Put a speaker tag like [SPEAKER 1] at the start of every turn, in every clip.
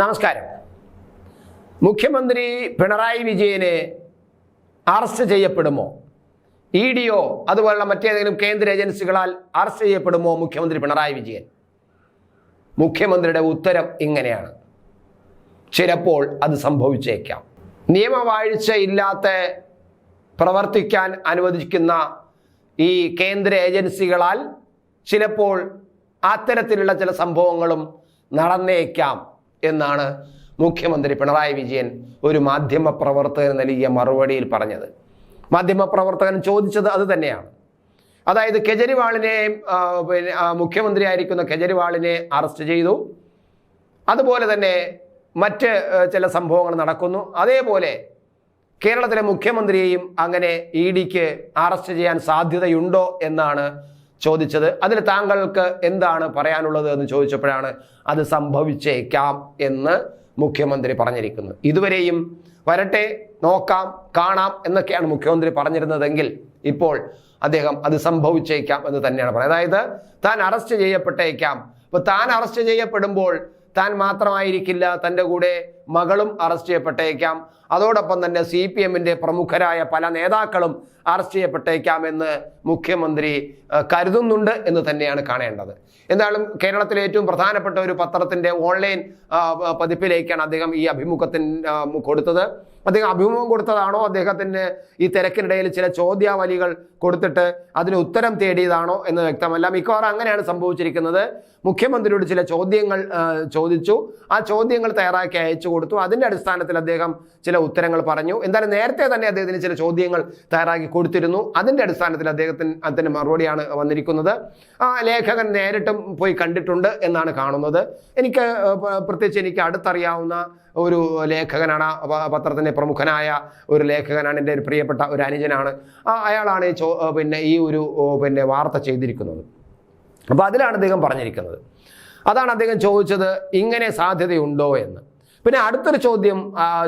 [SPEAKER 1] നമസ്കാരം. മുഖ്യമന്ത്രി പിണറായി വിജയനെ അറസ്റ്റ് ചെയ്യപ്പെടുമോ? ഇ ഡിയോ അതുപോലുള്ള മറ്റേതെങ്കിലും കേന്ദ്ര ഏജൻസികളാൽ അറസ്റ്റ് ചെയ്യപ്പെടുമോ മുഖ്യമന്ത്രി പിണറായി വിജയൻ? മുഖ്യമന്ത്രിയുടെ ഉത്തരം ഇങ്ങനെയാണ്. ചിലപ്പോൾ അത് സംഭവിച്ചേക്കാം. നിയമവാഴ്ച ഇല്ലാത്ത പ്രവർത്തിക്കാൻ അനുവദിക്കുന്ന ഈ കേന്ദ്ര ഏജൻസികളാൽ ചിലപ്പോൾ അത്തരത്തിലുള്ള ചില സംഭവങ്ങളും നടന്നേക്കാം. എന്നാണ് മുഖ്യമന്ത്രി പിണറായി വിജയൻ ഒരു മാധ്യമ പ്രവർത്തകന് നൽകിയ മറുപടിയിൽ പറഞ്ഞത്. മാധ്യമ പ്രവർത്തകൻ ചോദിച്ചത് അത് തന്നെയാണ്. അതായത് കെജരിവാളിനെ പിന്നെ മുഖ്യമന്ത്രിയായിരിക്കുന്ന കെജ്രിവാളിനെ അറസ്റ്റ് ചെയ്തു. അതുപോലെ തന്നെ മറ്റ് ചില സംഭവങ്ങൾ നടക്കുന്നു. അതേപോലെ കേരളത്തിലെ മുഖ്യമന്ത്രിയെയും അങ്ങനെ ഇ ഡിക്ക് അറസ്റ്റ് ചെയ്യാൻ സാധ്യതയുണ്ടോ എന്നാണ് ചോദിച്ചത്. അതിൽ താങ്കൾക്ക് എന്താണ് പറയാനുള്ളത് എന്ന് ചോദിച്ചപ്പോഴാണ് അത് സംഭവിച്ചേക്കാം എന്ന് മുഖ്യമന്ത്രി പറഞ്ഞിരിക്കുന്നത് ഇതുവരെയും വരട്ടെ നോക്കാം കാണാം എന്നൊക്കെയാണ് മുഖ്യമന്ത്രി പറഞ്ഞിരുന്നതെങ്കിൽ ഇപ്പോൾ അദ്ദേഹം അത് സംഭവിച്ചേക്കാം എന്ന് തന്നെയാണ് പറയുന്നത് അതായത് താൻ അറസ്റ്റ് ചെയ്യപ്പെട്ടേക്കാം. അപ്പൊ താൻ അറസ്റ്റ് ചെയ്യപ്പെടുമ്പോൾ താൻ മാത്രമായിരിക്കില്ല തന്റെ കൂടെ മകളും അറസ്റ്റ് ചെയ്യപ്പെട്ടേക്കാം. അതോടൊപ്പം തന്നെ സി പി എമ്മിന്റെ പ്രമുഖരായ പല നേതാക്കളും അറസ്റ്റ് ചെയ്യപ്പെട്ടേക്കാം എന്ന് മുഖ്യമന്ത്രി കരുതുന്നുണ്ട് എന്ന് തന്നെയാണ് കാണേണ്ടത്. എന്തായാലും കേരളത്തിലെ ഏറ്റവും പ്രധാനപ്പെട്ട ഒരു പത്രത്തിന്റെ ഓൺലൈൻ പതിപ്പിലേക്കാണ് അദ്ദേഹം ഈ അഭിമുഖത്തിന് കൊടുത്തത്. അദ്ദേഹം അഭിമുഖം കൊടുത്തതാണോ? അദ്ദേഹത്തിന് ഈ തിരക്കിനിടയിൽ ചില ചോദ്യാവലികൾ കൊടുത്തിട്ട് അതിന് ഉത്തരം തേടിയതാണോ എന്ന് വ്യക്തമല്ല. മിക്കവാറും അങ്ങനെയാണ് സംഭവിച്ചിരിക്കുന്നത്. മുഖ്യമന്ത്രിയോട് ചില ചോദ്യങ്ങൾ ചോദിച്ചു. ആ ചോദ്യങ്ങൾ തയ്യാറാക്കി അയച്ചു കൊടുത്തു. അതിന്റെ അടിസ്ഥാനത്തിൽ അദ്ദേഹം ചില ഉത്തരങ്ങൾ പറഞ്ഞു. എന്തായാലും നേരത്തെ തന്നെ അദ്ദേഹത്തിന് ചില ചോദ്യങ്ങൾ തയ്യാറാക്കി കൊടുത്തിരുന്നു. അതിന്റെ അടിസ്ഥാനത്തിൽ അദ്ദേഹത്തിന് അതിന് മറുപടിയാണ് വന്നിരിക്കുന്നത്. ആ ലേഖകൻ നേരിട്ടും പോയി കണ്ടിട്ടുണ്ട് എന്നാണ് കാണുന്നത്. എനിക്ക് പ്രത്യേകിച്ച് എനിക്ക് അടുത്തറിയാവുന്ന ഒരു ലേഖകനാണ് ആ പത്രത്തിന്റെ പ്രമുഖനായ ഒരു ലേഖകനാണ് എന്റെ ഒരു പ്രിയപ്പെട്ട ഒരു അനുജനാണ്. അയാളാണ് ചോ പിന്നെ ഈ ഒരു പിന്നെ വാർത്ത ചെയ്തിരിക്കുന്നത്. അപ്പോൾ അതിലാണ് അദ്ദേഹം പറഞ്ഞിരിക്കുന്നത്. അതാണ് അദ്ദേഹം ചോദിച്ചത് ഇങ്ങനെ സാധ്യതയുണ്ടോ എന്ന്. പിന്നെ അടുത്തൊരു ചോദ്യം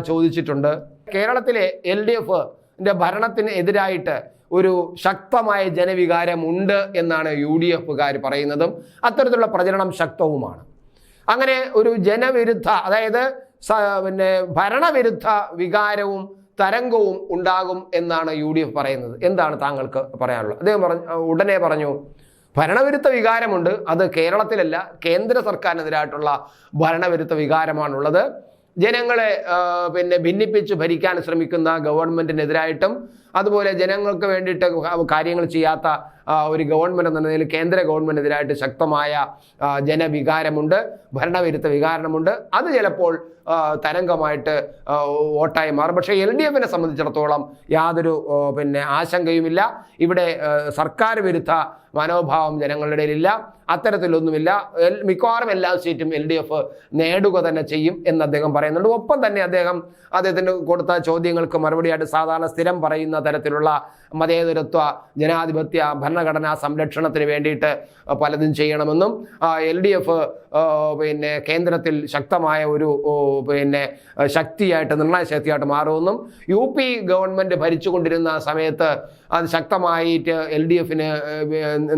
[SPEAKER 1] ചോദിച്ചിട്ടുണ്ട്. കേരളത്തിലെ എൽ ഡി എഫിന്റെ ഭരണത്തിന് എതിരായിട്ട് ഒരു ശക്തമായ ജനവികാരമുണ്ട് എന്നാണ് യു ഡി എഫുകാർ പറയുന്നതും അത്തരത്തിലുള്ള പ്രചരണം ശക്തവുമാണ്. അങ്ങനെ ഒരു ജനവിരുദ്ധ അതായത് പിന്നെ ഭരണവിരുദ്ധ വികാരവും തരംഗവും ഉണ്ടാകും എന്നാണ് യു ഡി എഫ് പറയുന്നത്. എന്താണ് താങ്കൾക്ക് പറയാനുള്ളത്? അദ്ദേഹം പറഞ്ഞു ഉടനെ പറഞ്ഞു ഭരണവിരുദ്ധ വികാരമുണ്ട്. അത് കേരളത്തിലല്ല കേന്ദ്ര സർക്കാരിനെതിരായിട്ടുള്ള ഭരണവിരുദ്ധ വികാരമാണുള്ളത്. ജനങ്ങളെ പിന്നെ ഭിന്നിപ്പിച്ച് ഭരിക്കാൻ ശ്രമിക്കുന്ന ഗവൺമെന്റിനെതിരായിട്ടും അതുപോലെ ജനങ്ങൾക്ക് വേണ്ടിയിട്ട് കാര്യങ്ങൾ ചെയ്യാത്ത ഒരു ഗവൺമെന്റ് എന്ന നിലയിൽ കേന്ദ്ര ഗവൺമെന്റിനെതിരായിട്ട് ശക്തമായ ജനവികാരമുണ്ട് ഭരണവിരുദ്ധ വികാരമുണ്ട്. അത് ചിലപ്പോൾ തരംഗമായിട്ട് വോട്ടായി മാറും. പക്ഷേ എൽ ഡി എഫിനെ സംബന്ധിച്ചിടത്തോളം യാതൊരു പിന്നെ ആശങ്കയുമില്ല. ഇവിടെ സർക്കാർ വിരുദ്ധ മനോഭാവം ജനങ്ങളുടെ ഇടയിലില്ല. അത്തരത്തിലൊന്നുമില്ല. മിക്കവാറും എല്ലാ സീറ്റും എൽ ഡി എഫ് നേടുക തന്നെ ചെയ്യും എന്ന് അദ്ദേഹം പറയുന്നുണ്ട്. ഒപ്പം തന്നെ അദ്ദേഹം അദ്ദേഹത്തിന് കൊടുത്ത ചോദ്യങ്ങൾക്ക് മറുപടിയായിട്ട് സാധാരണ സ്ഥിരം പറയുന്ന തരത്തിലുള്ള മതേതരത്വ ജനാധിപത്യ ഭരണഘടനാ സംരക്ഷണത്തിന് വേണ്ടിയിട്ട് പലതും ചെയ്യണമെന്നും എൽ ഡി എഫ് പിന്നെ കേന്ദ്രത്തിൽ ശക്തമായ ഒരു പിന്നെ ശക്തിയായിട്ട് നിർണായക ശക്തിയായിട്ട് മാറുമെന്നും യു പി ഗവൺമെന്റ് ഭരിച്ചുകൊണ്ടിരുന്ന സമയത്ത് അത് ശക്തമായിട്ട് എൽ ഡി എഫിന്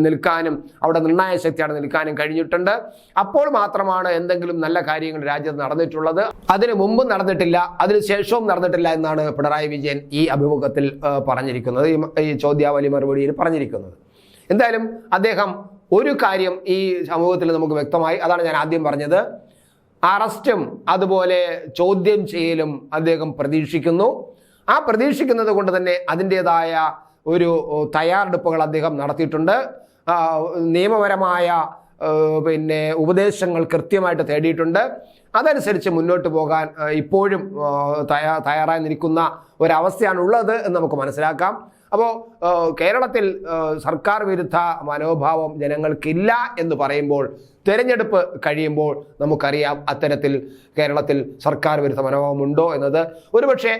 [SPEAKER 1] നിൽക്കാനും അവിടെ നിർണായ ശക്തിയാണ് നിൽക്കാനും കഴിഞ്ഞിട്ടുണ്ട്. അപ്പോൾ മാത്രമാണ് എന്തെങ്കിലും നല്ല കാര്യങ്ങൾ രാജ്യത്ത് നടന്നിട്ടുള്ളത്. അതിനു മുമ്പ് നടന്നിട്ടില്ല അതിന് ശേഷവും നടന്നിട്ടില്ല എന്നാണ് പിണറായി വിജയൻ ഈ അഭിമുഖത്തിൽ പറഞ്ഞിരിക്കുന്നത്. ഈ ചോദ്യാവലി മറുപടിയിൽ പറഞ്ഞിരിക്കുന്നത്. എന്തായാലും അദ്ദേഹം ഒരു കാര്യം ഈ സമൂഹത്തിൽ നമുക്ക് വ്യക്തമായി അതാണ് ഞാൻ ആദ്യം പറഞ്ഞത്. അറസ്റ്റും അതുപോലെ ചോദ്യം ചെയ്യലും അദ്ദേഹം പ്രതീക്ഷിക്കുന്നു. ആ പ്രതീക്ഷിക്കുന്നത് കൊണ്ട് തന്നെ അതിന്റേതായ ഒരു തയ്യാറെടുപ്പുകൾ അദ്ദേഹം നടത്തിയിട്ടുണ്ട്. നിയമപരമായ പിന്നെ ഉപദേശങ്ങൾ കൃത്യമായിട്ട് തേടിയിട്ടുണ്ട്. അതനുസരിച്ച് മുന്നോട്ട് പോകാൻ ഇപ്പോഴും തയ്യാ തയ്യാറായി നിൽക്കുന്ന ഒരവസ്ഥയാണുള്ളത് എന്ന് നമുക്ക് മനസ്സിലാക്കാം. അപ്പോൾ കേരളത്തിൽ സർക്കാർ വിരുദ്ധ മനോഭാവം ജനങ്ങൾക്കില്ല എന്ന് പറയുമ്പോൾ തെരഞ്ഞെടുപ്പ് കഴിയുമ്പോൾ നമുക്കറിയാം അത്തരത്തിൽ കേരളത്തിൽ സർക്കാർ വിരുദ്ധ മനോഭാവം ഉണ്ടോ എന്നത്. ഒരുപക്ഷെ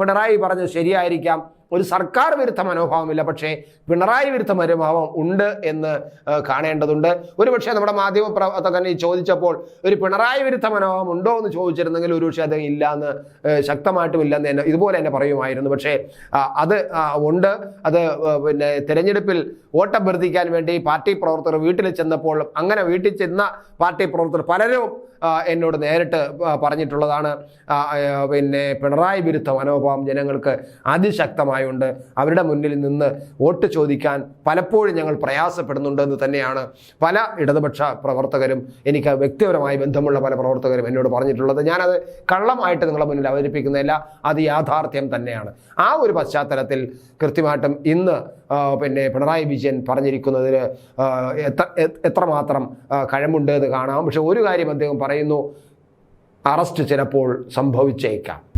[SPEAKER 1] പിണറായി പറഞ്ഞത് ശരിയായിരിക്കാം. ഒരു സർക്കാർ വിരുദ്ധ മനോഭാവമില്ല പക്ഷേ പിണറായി വിരുദ്ധ മനോഭാവം ഉണ്ട് എന്ന് കാണേണ്ടതുണ്ട്. ഒരുപക്ഷെ നമ്മുടെ മാധ്യമ പ്രവർത്തകൻ ചോദിച്ചപ്പോൾ ഒരു പിണറായി വിരുദ്ധ മനോഭാവം ഉണ്ടോ എന്ന് ചോദിച്ചിരുന്നെങ്കിൽ ഒരുപക്ഷെ അത് ഇല്ല എന്ന് ശക്തമായിട്ടും ഇല്ലെന്ന് എന്നെ ഇതുപോലെ തന്നെ പറയുമായിരുന്നു. പക്ഷേ അത് ഉണ്ട്. അത് പിന്നെ തെരഞ്ഞെടുപ്പിൽ വോട്ടഭ്യർത്ഥിക്കാൻ വേണ്ടി പാർട്ടി പ്രവർത്തകർ വീട്ടിൽ ചെന്നപ്പോൾ അങ്ങനെ വീട്ടിൽ ചെന്ന പാർട്ടി പ്രവർത്തകർ പലരും എന്നോട് നേരിട്ട് പറഞ്ഞിട്ടുള്ളതാണ്. പിന്നെ പിണറായി വിരുദ്ധ മനോഭാവം ജനങ്ങൾക്ക് അതിശക്തമായുണ്ട്. അവരുടെ മുന്നിൽ നിന്ന് വോട്ട് ചോദിക്കാൻ പലപ്പോഴും ഞങ്ങൾ പ്രയാസപ്പെടുന്നുണ്ട് എന്ന് തന്നെയാണ് പല ഇടതുപക്ഷ പ്രവർത്തകരും എനിക്ക് വ്യക്തിപരമായി ബന്ധമുള്ള പല പ്രവർത്തകരും എന്നോട് പറഞ്ഞിട്ടുള്ളത്. ഞാനത് കള്ളമായിട്ട് നിങ്ങളുടെ മുന്നിൽ അവതരിപ്പിക്കുന്നതല്ല അത് യാഥാർത്ഥ്യം തന്നെയാണ്. ആ ഒരു പശ്ചാത്തലത്തിൽ കൃത്യമായിട്ടും ഇന്ന് പിന്നെ പിണറായി വിജയൻ പറഞ്ഞിരിക്കുന്നതിൽ എത്ര എത്രമാത്രം ആ, കഴമ്പുണ്ട് എന്ന് കാണാം. പക്ഷെ ഒരു കാര്യം അദ്ദേഹം പറയുന്നു അറസ്റ്റ് ചിലപ്പോൾ സംഭവിച്ചേക്കാം.